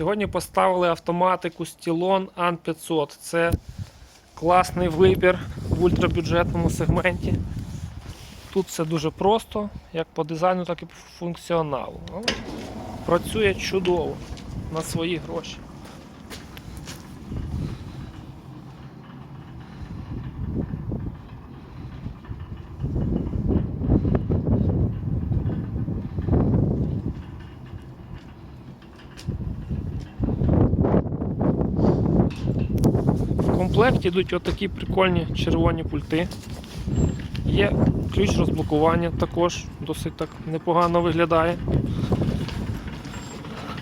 Сьогодні поставили автоматику Stylon AN 500. Це класний вибір в ультрабюджетному сегменті. Тут все дуже просто, як по дизайну, так і по функціоналу. Працює чудово на свої гроші. Комплекті йдуть отакі прикольні червоні пульти. Є ключ розблокування, також досить так непогано виглядає.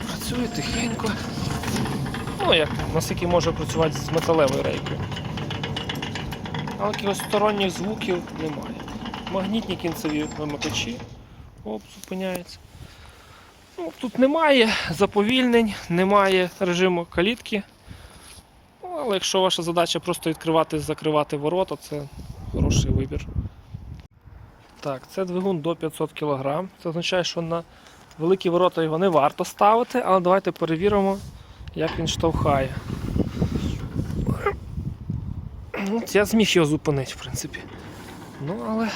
Працює тихенько. Ну, як наскільки може працювати з металевою рейкою. Але якихось сторонніх звуків немає. Магнітні кінцеві вимикачі. Оп, зупиняється. Ну, тут немає заповільнень, немає режиму калітки. Але якщо ваша задача просто відкривати і закривати ворота, це хороший вибір. Так, це двигун до 500 кг. Це означає, що на великі ворота його не варто ставити, але давайте перевіримо, як він штовхає. Ну, Я зміг його зупинити, в принципі. Ну, але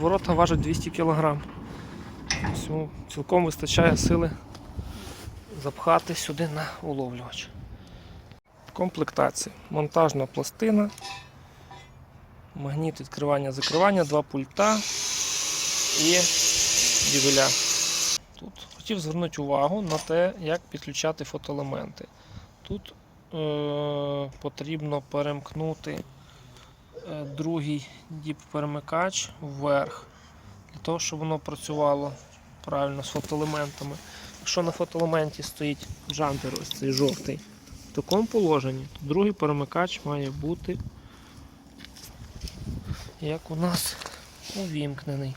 ворота важать 200 кг. Цілком вистачає сили запхати сюди на уловлювач. Комплектація. Монтажна пластина, магніт відкривання закривання, два пульта і дівеля. Тут хотів звернути увагу на те, як підключати фотоелементи. Тут е- потрібно перемкнути е, другий діп-перемикач вверх, для того, щоб воно працювало правильно з фотоелементами. Якщо на фотоелементі стоїть джампер, ось цей жовтий, в такому положенні другий перемикач має бути як у нас увімкнений.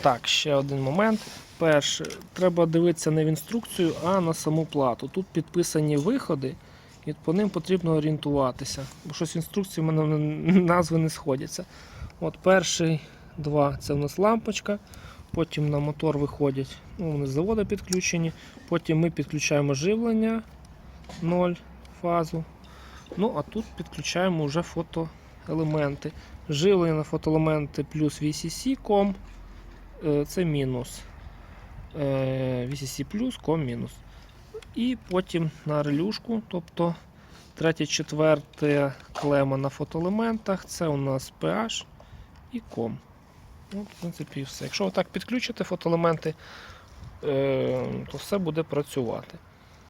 Так, ще один момент. Перше, треба дивитися не в інструкцію, а на саму плату. Тут підписані виходи, і по ним потрібно орієнтуватися. Бо щось в інструкції в мене назви не сходяться. От перший два це в нас лампочка, потім на мотор виходять, ну, вони з заводу підключені, потім ми підключаємо живлення 0 фазу. Ну, а тут підключаємо вже фотоелементи. Живлення на фотоелементи плюс VCC ком е, це мінус. Е, VCC плюс ком мінус. І потім на релюшку, тобто третє, четверте клема на фотоелементах, це у нас PH і ком. Ну, в принципі, все. Якщо так підключите фотоелементи, е, то все буде працювати.